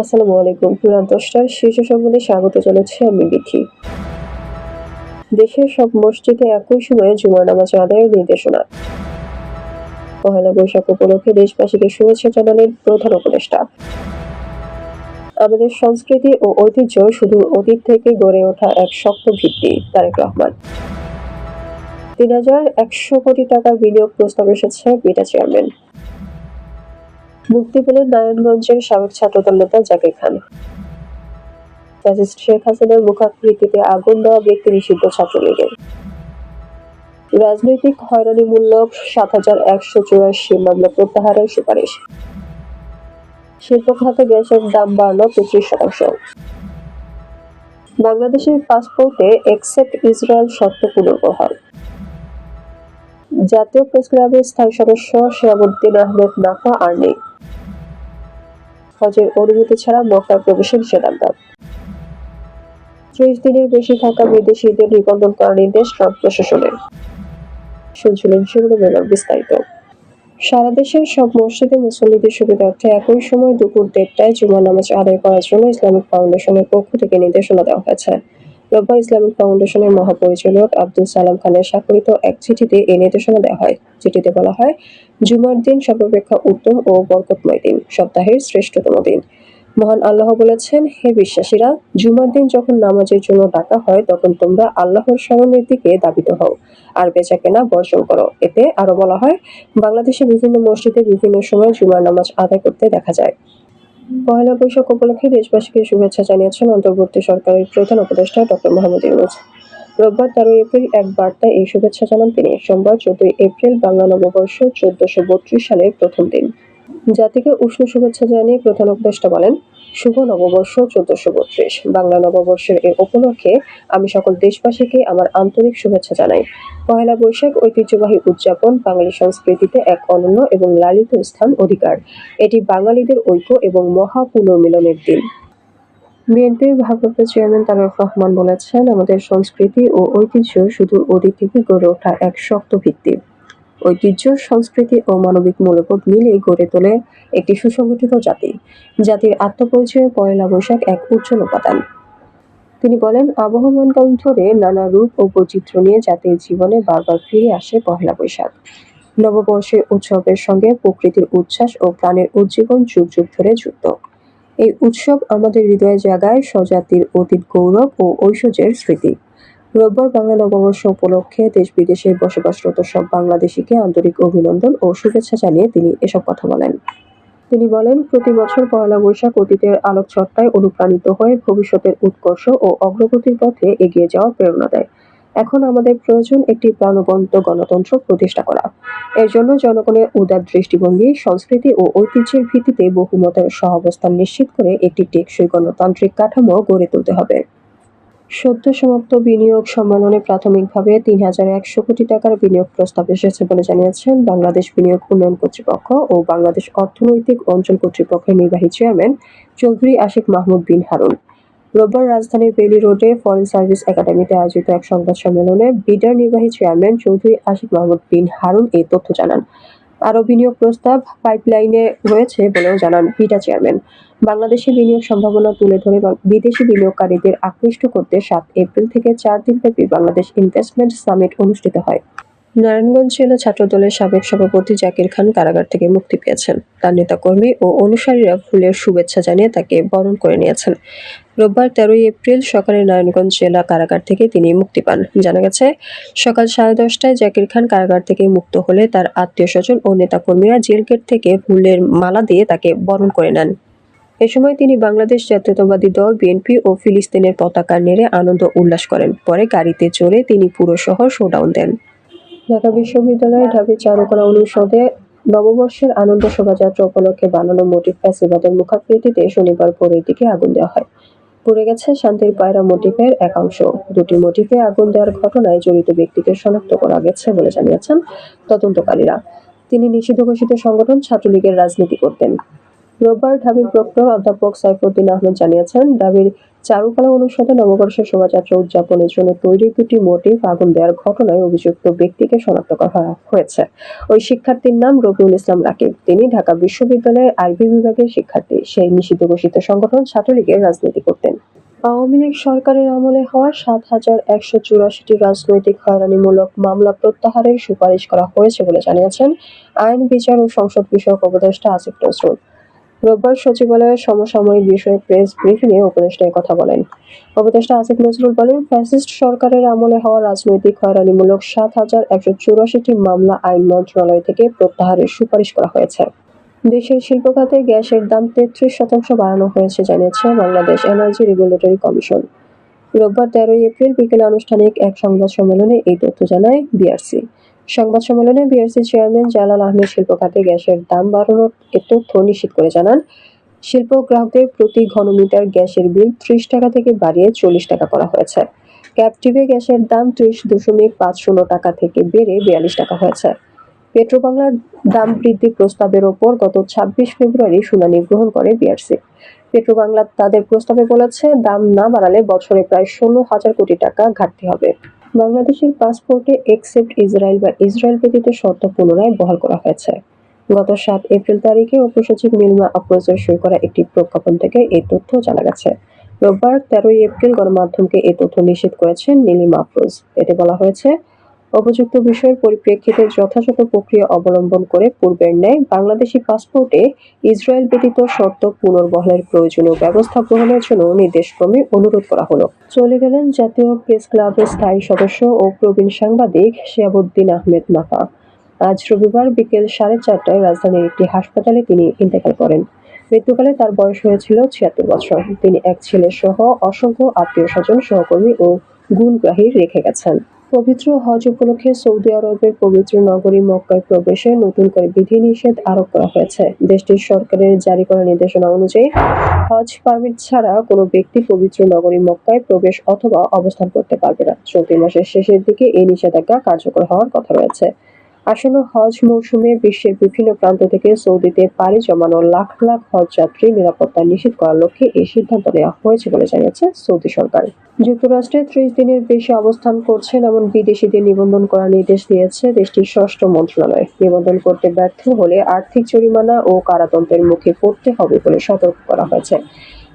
আসসালামু আলাইকুম। পুরান দশটার শীর্ষ সংবাদে স্বাগত জানাচ্ছি আমি বিথি দেশের সব মসজিদে একই সময়ে জুমার নামাজ আদায়ের নির্দেশনা। পহেলা বৈশাখ উপলক্ষে দেশবাসীকে শুভেচ্ছা জানালেন প্রধান উপদেষ্টা। আমাদের সংস্কৃতি ও ঐতিহ্য শুধু অতীত থেকে গড়ে ওঠা এক শক্ত ভিত্তি, তারেক রহমান। তিন হাজার একশো কোটি টাকার বিনিয়োগ প্রস্তাব এসেছে বিটা চেয়ারম্যান। মুক্তি পেলেন নারায়ণগঞ্জের সাবেক ছাত্রদল নেতা জাকির খান। ফ্যাসিস্ট শেখ হাসিনার মুখাকৃতিতে আগুন দেওয়া ব্যক্তি নিষিদ্ধ ছাত্রলীগের। রাজনৈতিক হয়রানিমূলক সাত হাজার একশো চুরাশি মামলা প্রত্যাহারের সুপারিশ। শিল্প খাতে গ্যাসের দাম বাড়ল পঁচিশ শতাংশ। বাংলাদেশের পাসপোর্টে এক্সেপ্ট ইসরায়েল শর্ত পুনর্বহাল। জাতীয় প্রেস ক্লাবের স্থায়ী সদস্য শিয়াবুদ্দিন আহমেদ নাফা আর নেই। হজের অনুমতি ছাড়া মক্কায় প্রবেশের নিষেধাজ্ঞা। ত্রিশ দিনের বেশি থাকা বিদেশিদের নিবন্ধন করার নির্দেশ ট্রাম্প প্রশাসনের। শুনছিলেন সেগুলো মেলার বিস্তারিত। সারা দেশের সব মসজিদে মুসল্লিদের সুবিধার্থে একই সময় দুপুর দেড়টায় জুমা নামাজ আদায় করার জন্য ইসলামিক ফাউন্ডেশনের পক্ষ থেকে নির্দেশনা দেওয়া হয়েছে। রোববার ইসলামিক ফাউন্ডেশনের মহাপরিচালক আব্দুল সালাম খানের স্বাক্ষরিত এক চিঠিতে এই নির্দেশনা দেওয়া হয়। চিঠিতে বলা হয়, জুমার দিন সর্বাপেক্ষা উত্তম ও বরকতময় দিন, সপ্তাহের শ্রেষ্ঠতম দিন। মহান আল্লাহ বলেছেন, হে বিশ্বাসীরা, জুমার দিন যখন নামাজের জন্য ডাকা হয়, তখন তোমরা আল্লাহর স্মরণের দিকে দাবিত হও আর বেচা কেনা বর্জন করো। এতে আরও বলা হয়, বাংলাদেশে বিভিন্ন মসজিদে বিভিন্ন সময় জুমার নামাজ আদায় করতে দেখা যায়। পহেলা বৈশাখ উপলক্ষে দেশবাসীকে শুভেচ্ছা জানিয়েছেন অন্তর্বর্তী সরকারের প্রধান উপদেষ্টা ডক্টর মোহাম্মদ ইউনুস। রোববার তেরোই এপ্রিল এক বার্তায় এই শুভেচ্ছা জানান তিনি। সোমবার চোদ্দই এপ্রিল বাংলা নববর্ষ চোদ্দশো সালের প্রথম দিন। জাতিকে উষ্ণ শুভেচ্ছা জানিয়ে প্রধান উপদেষ্টা বলেন শুভ নববর্ষ চোদ্দশো বত্রিশ। বাংলা নববর্ষের এই উপলক্ষে আমি সকল দেশবাসীকে আমার আন্তরিক শুভেচ্ছা জানাই। পয়লা বৈশাখ ঐতিহ্যবাহী উদযাপন বাঙালি সংস্কৃতিতে এক অনন্য এবং লালিত স্থান অধিকার। এটি বাঙালিদের ঐক্য এবং মহা পুনর্মিলনের দিন। বিএনপির ভারপ্রাপ্ত চেয়ারম্যান তারেক রহমান বলেছেন, আমাদের সংস্কৃতি ও ঐতিহ্য শুধু অতীত থেকে গড়ে ওঠা এক শক্ত ভিত্তি। ঐতিহ্য, সংস্কৃতি ও মানবিক মূল্যবোধ মিলে গড়ে তোলে একটি সুসংগঠিত জাতি। জাতির আত্মপরিচয়ে পয়লা বৈশাখ এক উজ্জ্বল উপাদান। তিনি বলেন, আবহমানকাল ধরে নানা রূপ ও বৈচিত্র্য নিয়ে জাতির জীবনে বারবার ফিরে আসে পহেলা বৈশাখ। নববর্ষের উৎসবের সঙ্গে প্রকৃতির উচ্ছ্বাস ও প্রাণের উজ্জীবন যুগ যুগ ধরে যুক্ত। এই উৎসব আমাদের হৃদয়ে জাগায় স্বজাতির অতীত গৌরব ও ঐশ্বর্যের স্মৃতি। রোববার বাংলা নববর্ষ উপলক্ষে দেশ বিদেশে বসবাসরত সব বাংলাদেশিকে আন্তরিক অভিনন্দন ও শুভেচ্ছা জানিয়ে তিনি এসব কথা বলেন। তিনি বলেন, প্রতি বছর পয়লা বৈশাখ অতীতের আলোকচর্চায় অনুপ্রাণিত হয়ে ভবিষ্যতের উৎকর্ষ ও অগ্রগতির পথে এগিয়ে যাওয়ার প্রেরণা দেয়। এখন আমাদের প্রয়োজন একটি প্রাণবন্ত গণতন্ত্র প্রতিষ্ঠা করা। এর জন্য জনগণের উদার দৃষ্টিভঙ্গি, সংস্কৃতি ও ঐতিহ্যের ভিত্তিতে বহুমতের সহাবস্থান নিশ্চিত করে একটি টেকসই গণতান্ত্রিক কাঠামো গড়ে তুলতে হবে। সদ্য সমাপ্ত বিনিয়োগ সম্মেলনে প্রাথমিকভাবে তিন হাজার একশো কোটি টাকার বিনিয়োগ প্রস্তাব এসেছে বলে জানিয়েছেন বাংলাদেশ বিনিয়োগ উন্নয়ন কর্তৃপক্ষ ও বাংলাদেশ অর্থনৈতিক অঞ্চল কর্তৃপক্ষের নির্বাহী চেয়ারম্যান চৌধুরী আশিক মাহমুদ বিন হারুন। রোববার রাজধানীর বেলি রোডে ফরেন সার্ভিস একাডেমিতে আয়োজিত এক সংবাদ সম্মেলনে বিডার নির্বাহী চেয়ারম্যান চৌধুরী আশিক মাহমুদ বিন হারুন এই তথ্য জানান। আরও বিনিয়োগ প্রস্তাব পাইপলাইনে রয়েছে বলেও জানান পিটা চেয়ারম্যান বাংলাদেশে বিনিয়োগ সম্ভাবনা তুলে ধরে বিদেশি বিনিয়োগকারীদের আকৃষ্ট করতে সাত এপ্রিল থেকে চার দিনব্যাপী বাংলাদেশ ইনভেস্টমেন্ট সামিট অনুষ্ঠিত হয়। নারায়ণগঞ্জ জেলা ছাত্রদলের সাবেক সভাপতি জাকির খান কারাগার থেকে মুক্তি পেয়েছেন। তার নেতাকর্মী ও অনুসারীরা ফুলের শুভেচ্ছা জানিয়ে তাকে বরণ করে নিয়েছেন। রোববার তেরোই এপ্রিল সকালে নারায়ণগঞ্জ জেলা কারাগার থেকে তিনি মুক্তি পান। জানা গেছে, সকাল সাড়ে দশটায় জাকির খান কারাগার থেকে মুক্ত হলে তার আত্মীয় স্বজন ও নেতাকর্মীরা জেল গেট থেকে ফুলের মালা দিয়ে তাকে বরণ করে নেন। এ সময় তিনি বাংলাদেশ জাতীয়তাবাদী দল, বিএনপি ও ফিলিস্তিনের পতাকা নেড়ে আনন্দ উল্লাস করেন। পরে গাড়িতে চড়ে তিনি পুরো শহর শোডাউন দেন। ঢাকা বিশ্ববিদ্যালয়ের ঢাবি চারুকলা অনুষদে নববর্ষের আনন্দ শোভাযাত্রা উপলক্ষে বানানো মোটিভ ফ্যাসিবাদের মুখাকৃতিতে শনিবার ভোরের দিকে আগুন দেওয়া হয়। পুড়ে গেছে শান্তির পায়রা মোটিফের একাংশ দুটি মোটিফে আগুন দেওয়ার ঘটনায় জড়িত ব্যক্তিকে শনাক্ত করা গেছে বলে জানিয়েছেন তদন্তকারীরা। তিনি নিষিদ্ধ ঘোষিত সংগঠন ছাত্রলীগের রাজনীতি করতেন। রোববার ঢাবির প্রক্টর অধ্যাপক সাইফুদ্দিন আহমেদ জানিয়েছেন, ঢাবির চারুকলা অনুষদে নববর্ষ শোভাযাত্রা উদযাপনের জন্য তৈরি দুটি মোটিভ আগুন দেওয়ার ঘটনায় অভিযুক্ত ব্যক্তিকে শনাক্ত করা হয়েছে। ওই শিক্ষার্থীর নাম রবিউল ইসলাম রাকিব। তিনি ঢাকা বিশ্ববিদ্যালয়ের আরবি বিভাগের শিক্ষার্থী। সেই নিষিদ্ধ ঘোষিত সংগঠন ছাত্রলীগের রাজনীতি করতেন। আওয়ামী লীগ সরকারের আমলে হওয়া সাত হাজার একশো চুরাশিটি রাজনৈতিক হয়রানিমূলক মামলা প্রত্যাহারের সুপারিশ করা হয়েছে বলে জানিয়েছেন আইন, বিচার ও সংসদ বিষয়ক উপদেষ্টা আসিফ নজরুল। রোববার সচিবালয়ের সমসাময়িক বিষয়ে প্রেস ব্রিফিংয়ে উপদেষ্টা কথা বলেন। উপদেষ্টা আসিফ নজরুল বলেন, ফ্যাসিস্ট সরকারের আমলে হওয়া রাজনৈতিক হয়রানিমূলক সাত হাজার একশো চুরাশিটি মামলা আইন মন্ত্রণালয় থেকে প্রত্যাহারের সুপারিশ করা হয়েছে। দেশের শিল্প খাতে গ্যাসের দাম তেত্রিশ শতাংশ বাড়ানো হয়েছে জানিয়েছে বাংলাদেশ এনার্জি রেগুলেটরি কমিশন। রোববার তেরোই এপ্রিল বিকেলে আনুষ্ঠানিক এক সংবাদ সম্মেলনে এই তথ্য জানায় বিআরসি। সংবাদ সম্মেলনে বিআরসি চেয়ারম্যান জালাল আহমেদ শিল্প খাতে গ্যাসের দাম বাড়ানোর তথ্য নিশ্চিত করে জানান। শিল্প গ্রাহকদের প্রতি ঘনমিটার গ্যাসের বিল ত্রিশ টাকা থেকে বাড়িয়ে চল্লিশ টাকা করা হয়েছে। ক্যাপটিভে গ্যাসের দাম ত্রিশ দশমিক পাঁচ শূন্য টাকা থেকে বেড়ে বিয়াল্লিশ টাকা হয়েছে। পেট্রোবাংলার দাম বৃদ্ধি প্রস্তাবের ওপর গত ছাব্বিশ ফেব্রুয়ারি শুনানি গ্রহণ করে বিআরসি। পেট্রোবাংলা তাদের প্রস্তাবে বলেছে, দাম না বাড়ালে বছরে প্রায় ষোলো হাজার কোটি টাকা ঘাটতি হবে। বাংলাদেশের পাসপোর্টে এক্সেপ্ট ইসরায়েল বা ইসরায়েল ব্যতীত শর্ত পুনরায় বহাল করা হয়েছে। গত সাত এপ্রিল তারিখে উপসচিব নীলমা আফরোজের শুরু করা একটি প্রজ্ঞাপন থেকে এই তথ্য জানা গেছে। রোববার তেরোই এপ্রিল গণমাধ্যমকে এই তথ্য নিশ্চিত করেছেন নীলিমা আফরোজ এতে বলা হয়েছে উপযুক্ত বিষয়ের পরিপ্রেক্ষিতে যথাযথ প্রক্রিয়া অবলম্বন করে পূর্বের ন্যায় বাংলাদেশি পাসপোর্টে ইসরায়েল ব্যতীত শর্ত পুনর্বহালের প্রয়োজনীয় ব্যবস্থা গ্রহণের জন্য নির্দেশক্রমে অনুরোধ করা হলো। চলে গেলেন জাতীয় প্রেস ক্লাবের স্থায়ী সদস্য ও প্রবীণ সাংবাদিক শিয়াবুদ্দিন আহমেদ নাফা। আজ রবিবার বিকেল সাড়ে চারটায় রাজধানীর একটি হাসপাতালে তিনি ইন্তেকাল করেন। মৃত্যুকালে তার বয়স হয়েছিল ছিয়াত্তর বছর। তিনি এক ছেলে সহ অসংখ্য আত্মীয় স্বজন, সহকর্মী ও গুণগ্রাহী রেখে গেছেন। পবিত্র হজ উপলক্ষে সৌদি আরবের পবিত্র নগরী মক্কায় প্রবেশে নতুন করে বিধিনিষেধ আরোপ করা হয়েছে। দেশটির সরকারের জারি করা নির্দেশনা অনুযায়ী, হজ পারমিট ছাড়া কোনো ব্যক্তি পবিত্র নগরী মক্কায় প্রবেশ অথবা অবস্থান করতে পারবে না। চলতি মাসের শেষের দিকে এই নিষেধাজ্ঞা কার্যকর হওয়ার কথা রয়েছে। আসন্ন হজ মৌসুমে বিশ্বের বিভিন্ন প্রান্ত থেকে সৌদিতে পাড়ি জমানো লাখ লাখ হজ যাত্রী নিরাপত্তা নিশ্চিত করার লক্ষ্যে এই সিদ্ধান্ত নেওয়া হয়েছে বলে জানিয়েছে সৌদি সরকার। যুক্তরাষ্ট্রে ত্রিশ দিনের বেশি অবস্থান করছেন এমন বিদেশিদের নিবন্ধন করার নির্দেশ দিয়েছে দেশটির ষষ্ঠ মন্ত্রণালয়। নিবন্ধন করতে ব্যর্থ হলে আর্থিক জরিমানা ও কারাদণ্ডের মুখে পড়তে হবে বলে সতর্ক করা হয়েছে।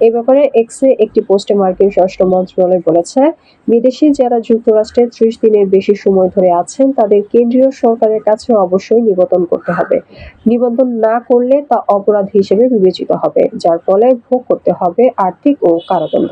এ ব্যাপারে এক্সে একটি পোস্টে মার্কিন স্বরাষ্ট্র মন্ত্রণালয় বলেছে, বিদেশি যারা যুক্তরাষ্ট্রে ত্রিশ দিনের বেশি সময় ধরে আছেন, তাদের কেন্দ্রীয় সরকারের কাছে অবশ্যই নিবন্ধন করতে হবে। নিবন্ধন না করলে তা অপরাধ হিসেবে বিবেচিত হবে, যার ফলে ভোগ করতে হবে আর্থিক ও কারাদণ্ড।